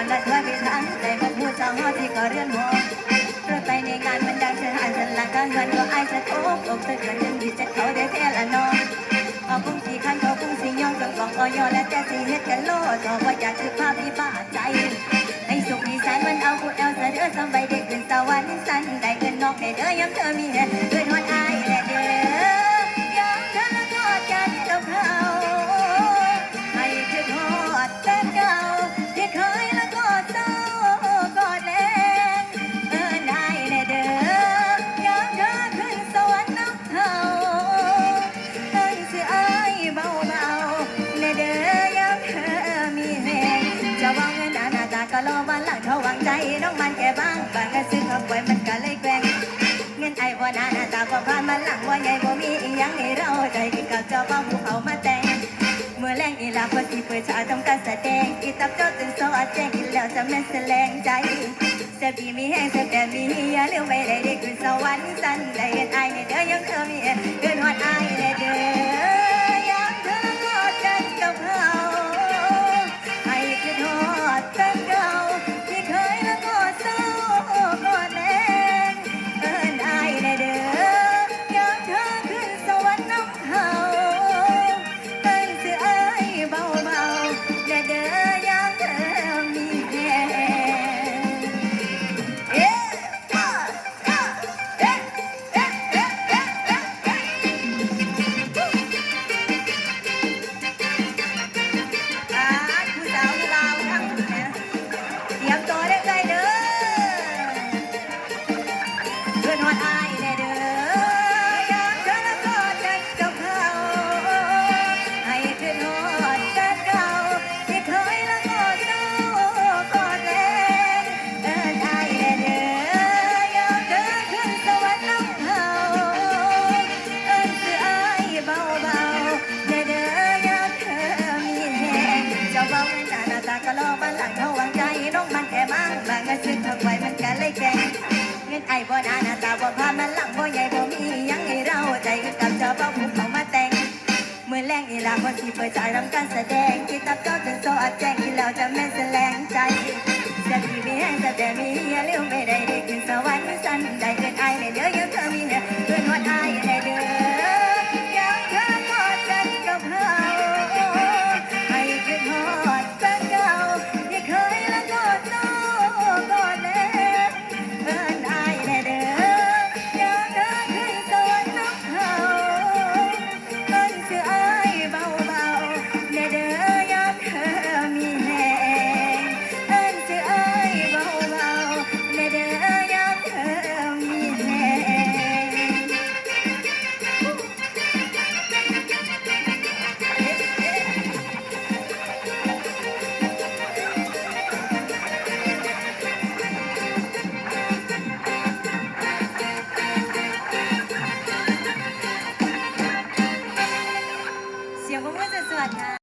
อนรัดว่าพิทันเลยมันพูดจ้องที่ก็เรื่องมตื่ถไปในงานมันดังเธอหันฉันหลังก็เงินก็ไอจะโอ๊กอกเธอเกินดีจะเขาได้เท้ละนอนเอาพุ่งสีขันเขาพุ่งสีย่องจนกองออยอและแจ๊สีเฮ็ดกันโล่ต่อว่าอยากคือภาพที่บาใจในสุขมีสนมันเอาคุณเอลเสนอสบายเด็กขึ้นสวรรค์สันได้เงินนอกในเด้อยามเธอมีเงิน บ่หน้าหน้าตาบ่ผ่านมาหลังว่าใหญ่บ่มีอีหยังให้เราได้กินกับเจ้าบ้าวภูเขามาแต่งเมื่อแรงอีลาพอสีเปิดชาทำการแสดงอีตับเจ้าจนสวัสดแจ้งอีแล้วจะแม่นแสลงใจจะบีมีแห้งจะแต่มีอย่าเลี้ยวไม่ได้ได้ขึ้นสวรรค์สันได้เห็นไอ้ในเด้อยังเธอมีเกินหอดไอ้ นฮอดอา ไอ้บ่นาหน้าตาบ่พามันหลังบ่ใหญ่บ่มียังให้เราใจกับเจ้าบ่คุ้มเขามาแต่งเมื่อแรงอีลาคนที่เปิดใจรำการแสดงคิดตับเจ้าจนโซอัดแจ้งที่เราจะแม่นแสลงใจจะทีมีให้งแต่แต่มีเฮียเลี้ยวไม่ได้ได้ขึ้นสวรรค์สันได้เกินไอ้ในเด้อยังเธอมีเพื่อนฮอดไอ้ในเด้อ 我们在这呢。